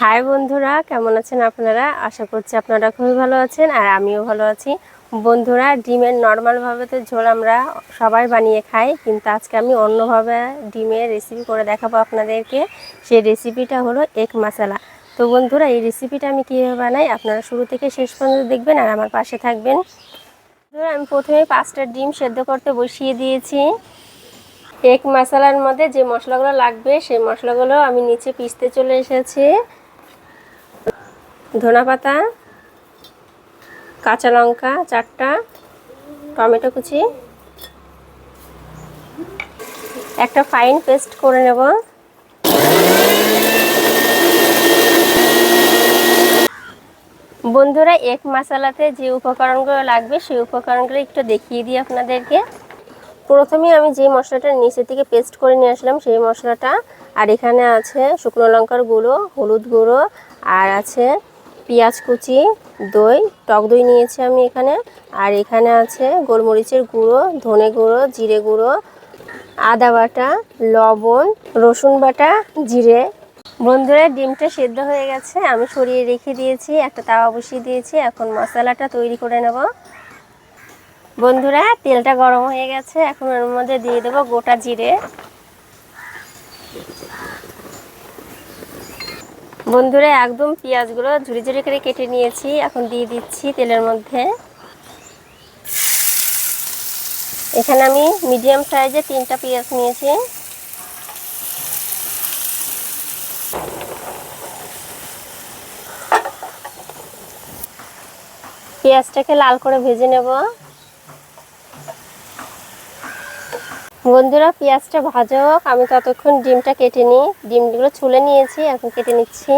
High বন্ধুরা কেমন আছেন আপনারা? আশা করছি আপনারা খুবই ভালো আছেন আর আমিও ভালো আছি। বন্ধুরা ডিমের নর্মালভাবে তো ঝোল আমরা সবাই বানিয়ে খাই কিন্তু আজকে আমি অন্যভাবে ডিমের রেসিপি করে দেখাবো আপনাদেরকে। সেই রেসিপিটা হলো এক মশালা তো বন্ধুরা এই রেসিপিটা আমি কীভাবে বানাই আপনারা শুরু থেকে শেষ পর্যন্ত দেখবেন আর আমার পাশে থাকবেন। বন্ধুরা, আমি প্রথমে পাঁচটা ডিম সেদ্ধ করতে বসিয়ে দিয়েছি। এক মশলার মধ্যে যে মশলাগুলো লাগবে সেই মশলাগুলো আমি নিচে পিসতে চলে এসেছি। ধনা পাতা, কাঁচা লঙ্কা চারটা, টমেটো কুচি। একটা ফাইন পেস্ট করে নেব। বন্ধুরা এক মশালাতে যে উপকরণগুলো লাগবে, সেই উপকরণগুলো একটু দেখিয়ে দিই আপনাদেরকে। প্রথমে আমি যে মশলাটা নিচে থেকে পেস্ট করে নিয়ে আসলাম, সেই মশলাটা। আর এখানে আছে শুকনো লঙ্কার গুঁড়ো, হলুদ গুঁড়ো, আর আছে পেঁয়াজ কুচি, দই, টক দই নিয়েছি আমি এখানে। আর এখানে আছে গোলমরিচের গুঁড়ো, ধনে গুঁড়ো, জিরে গুঁড়ো, আদা বাটা, লবণ, রসুন বাটা, জিরে। বন্ধুরা, ডিমটা সেদ্ধ হয়ে গেছে। আমি সরিয়ে রেখে দিয়েছি, একটা তাওয়া বসিয়ে দিয়েছি। এখন মশলাটা তৈরি করে নেব। বন্ধুরা, তেলটা গরম হয়ে গেছে। এখন ওর মধ্যে দিয়ে দেবো গোটা জিরে। বন্ধুরা, একদম পেঁয়াজগুলো ঝুড়ি ঝুড়ি করে কেটে নিয়েছি। এখন দিয়ে দিচ্ছি তেলের মধ্যে। এখানে আমি মিডিয়াম সাইজে তিনটা পেঁয়াজ নিয়েছি। পেঁয়াজটাকে লাল করে ভেজে নেব। বন্ধুরা, পেঁয়াজটা ভাজা হোক, আমি ততক্ষণ ডিমটা কেটে নিই। ডিমগুলো ছুলে নিয়েছি, এখন কেটে নিচ্ছি।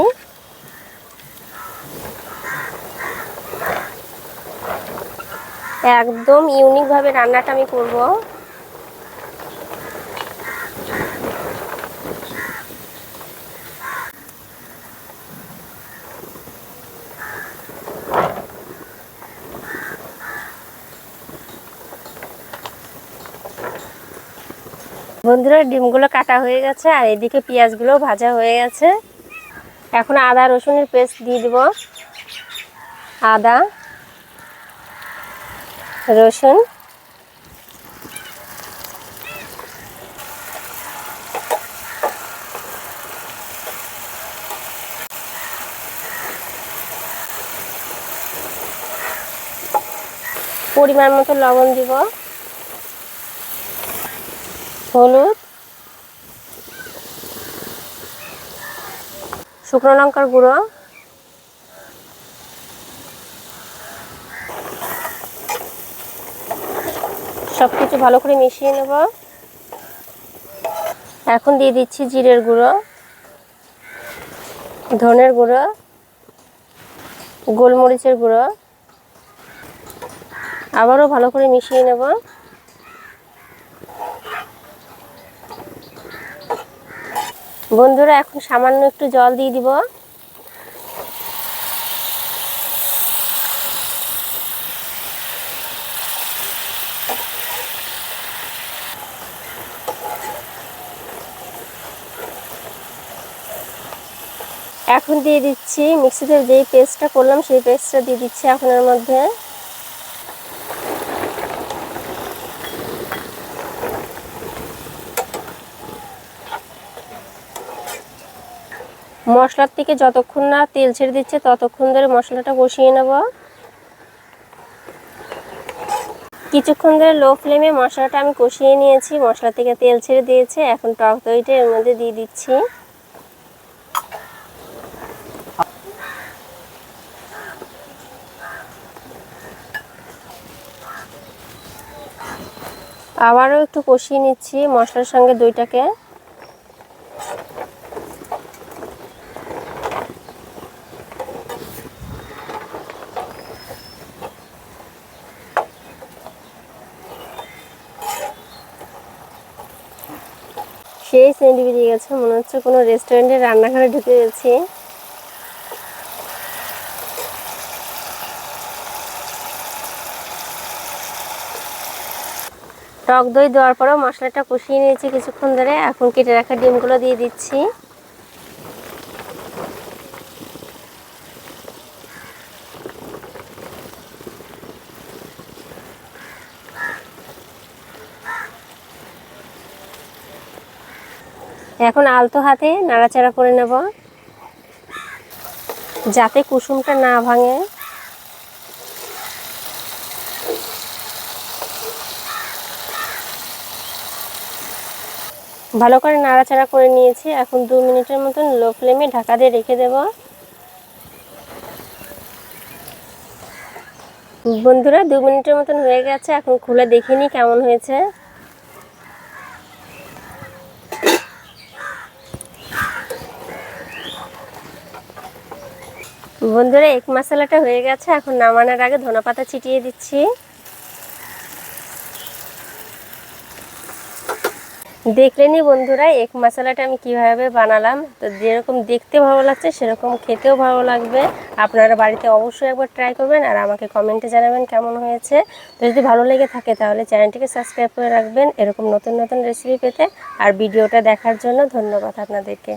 একদম ইউনিকভাবে রান্নাটা আমি করব। বন্ধুরা, ডিমগুলো কাটা হয়ে গেছে আর এদিকে পেঁয়াজগুলো ভাজা হয়ে গেছে। এখন আদা, রসুনের পেস্ট দিয়ে দিব। আদা, রসুন। পরিমাণ মতো লবণ দিব। হলুদ, শুকনো লঙ্কার গুঁড়ো সব কিছু ভালো করে মিশিয়ে নেব। এখন দিয়ে দিচ্ছি জিরের গুঁড়ো, ধনের গুঁড়ো, গোলমরিচের গুঁড়ো। আবারও ভালো করে মিশিয়ে নেব। বন্ধুরা, এখন সামান্য একটু জল দিয়ে দিব। এখন দিয়ে দিচ্ছি, মিক্সিতে যেই পেস্টটা করলাম, সেই পেস্টটা দিয়ে দিচ্ছি এখন এর মধ্যে। মশলার থেকে যতক্ষণ না তেল ছেড়ে দিচ্ছে, ততক্ষণ ধরে মশলাটা কষিয়ে নেব। কিছুক্ষণ ধরে লো ফ্লেমে মশলাটা আমি কষিয়ে নিয়েছি, মশলা থেকে তেল ছেড়ে দিয়েছে। এখন টক দইটা এর মধ্যে দিয়ে দিচ্ছি। আবারও একটু কষিয়ে নিচ্ছি মশলার সঙ্গে দইটাকে। সেই সেন্ট বেরিয়ে গেছে। মনে হচ্ছে কোনো রেস্টুরেন্টের রান্নাঘরে ঢুকে গেছি। টক দই দেওয়ার পরেও মশলাটা কষিয়ে নিয়েছি কিছুক্ষণ ধরে। এখন কেটে রাখা ডিমগুলো দিয়ে দিচ্ছি। এখন আলতো হাতে নাড়াচাড়া করে নেব। যাতে কুসুমটা না ভাঙে। ভালো করে নাড়াচাড়া করে নিয়েছি। এখন দু মিনিটের মতন লো ফ্লেমে ঢাকা দিয়ে রেখে দেব। বন্ধুরা, দু মিনিটের মতন হয়ে গেছে। এখন খুলে দেখিনি কেমন হয়েছে। বন্ধুরা এক মশলাটা হয়ে গেছে। এখন নামানোর আগে ধনেপাতা ছিটিয়ে দিচ্ছি। দেখলেনি বন্ধুরা এক মশলাটা আমি কীভাবে বানালাম? তো যেরকম দেখতে ভালো লাগছে, সেরকম খেতেও ভালো লাগবে। আপনারা বাড়িতে অবশ্যই একবার ট্রাই করবেন আর আমাকে কমেন্টে জানাবেন কেমন হয়েছে। তো যদি ভালো লেগে থাকে তাহলে চ্যানেলটিকে সাবস্ক্রাইব করে রাখবেন। এরকম নতুন নতুন রেসিপি পেতে। আর ভিডিওটা দেখার জন্য ধন্যবাদ আপনাদেরকে।